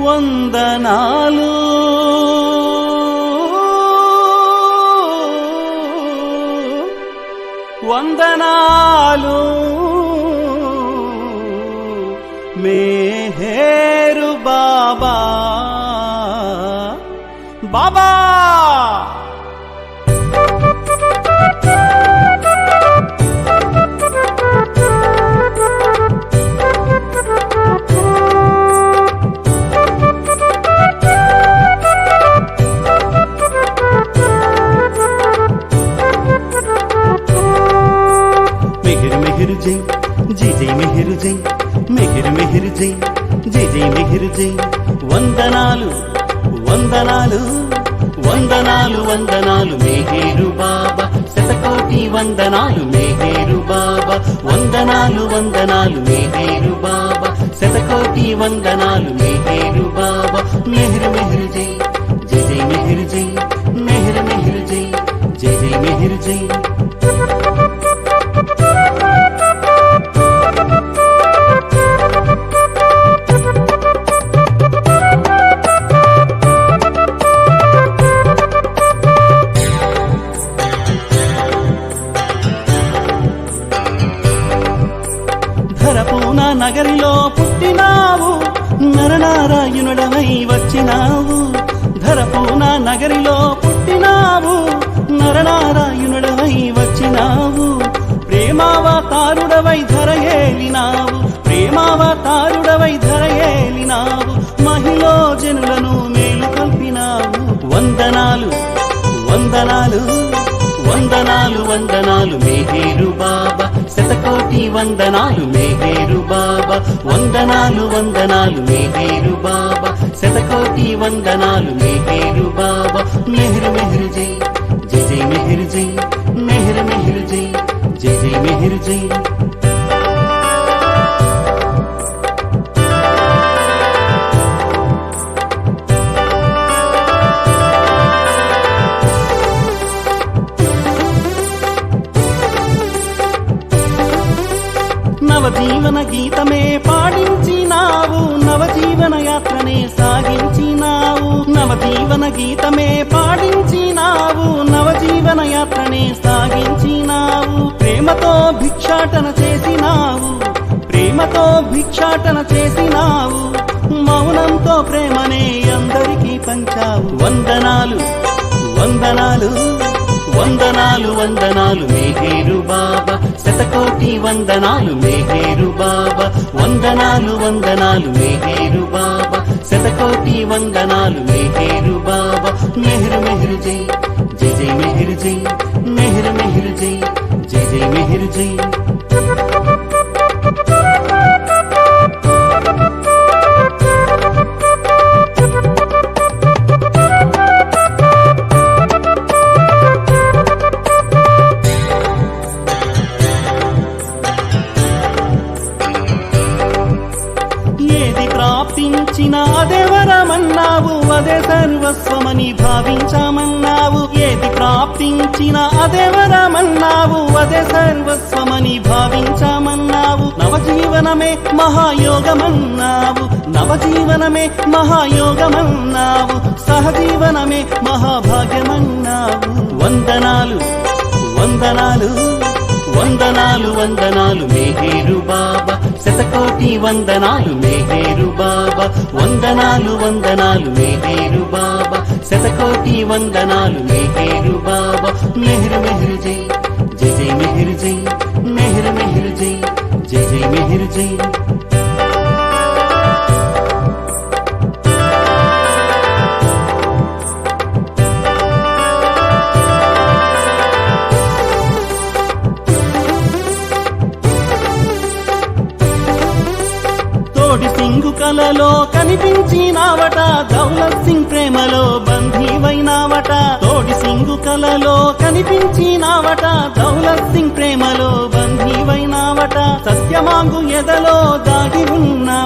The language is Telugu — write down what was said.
వందనాలు. వందనాలు. మేహేరు బాబా. బాబా! జై జై జై మెహిర్ జై మెహిర్ మెహిర్ జై జై జై మెహిర్ జై. వందనాలు వందనాలు వందనాలు వందనాలు మేహేరు బాబా. శతకోటి వందనాలు మేహేరు బాబా. వందనాలు వందనాలు మేహేరు బాబా. శతకోటి వందనాలు మేహేరు బాబా. మెహిర్ మెహిర్ జై. జై నగరిలో పుట్టినావు. నరనారాయణుడవై వచ్చినావు. ధరపూన నగరిలో పుట్టినావు. నరనారాయణుడవై వచ్చినావు. ప్రేమావతారుడవై ధర ఏలినావు ప్రేమావతారుడవై ధర ఏలినావు మహిళో జనులను మేలు కల్పినావు. వందనాలు వందనాలు. వందనాలు వందనాలు మేఘేరు బాబా. శతకోటి వందనాలు మేఘేరు బాబా. వందనాలు వందనాలు మేఘేరు బాబా. శతకోటి వందనాలు మేఘేరు బాబా. మెహరు మెహరు జై. జై జై మెహరు జై. మెహరు మెహరు జై. జై జై మెహరు జై. నవజీవన గీతమే పాడించినావు నవజీవన యాత్రనే సాగించినావు. నవజీవన గీతమే పాడించినావు నవజీవన యాత్రనే సాగించినావు. ప్రేమతో భిక్షాటన చేసినావు ప్రేమతో భిక్షాటన చేసినావు. మౌనంతో ప్రేమనే అందరికీ పంచావు. వందనాలు వందనాలు. వందనాలు వందనాలు మేఘేరు బాబా. శతకోటి వందనాలు మేఘేరు బాబా. వందనాలు వందనాలు మేఘేరు బాబా. శతకోటి వందనాలు మేఘేరు బాబా. మెహరు మెహరు జై. జయ జయ మెహరు జై. మెహరు మెహరు జై. జయ జయ మెహరు జై. ప్రాప్తించినా అదేవరమన్నావు అదే సర్వస్వమని భావించామన్నావు. ఏది ప్రాప్తించినా అదేవరమన్నావు అదే సర్వస్వమని భావించామన్నావు. నవజీవనమే మహాయోగమన్నావు నవజీవనమే మహాయోగమన్నావు సహజీవనమే మహాభాగ్యమన్నావు. వందనాలు వందనాలు. వందనాలు వందనాలు మేహేరు బాబా శతకోటి వందనాలు మేహేరు బాబా వందనాలు వందనాలు మేహేరు బాబా శతకోటి వందనాలు మేహేరు బాబా మెహరు మెహరు జై. జయ జై మెహరు జై. మెహరు మెహరు జై. జయ జై మెహరు జై. రంగు కలలో కనిపించినావట దౌలత్ సింగ్ ప్రేమలో బంధీవైనావట. తోడి సింగు కలలో కనిపించినావట దౌలత్ సింగ్ ప్రేమలో బంధీవైనావట. సత్యమాంగు ఎదలో దాగి ఉన్నా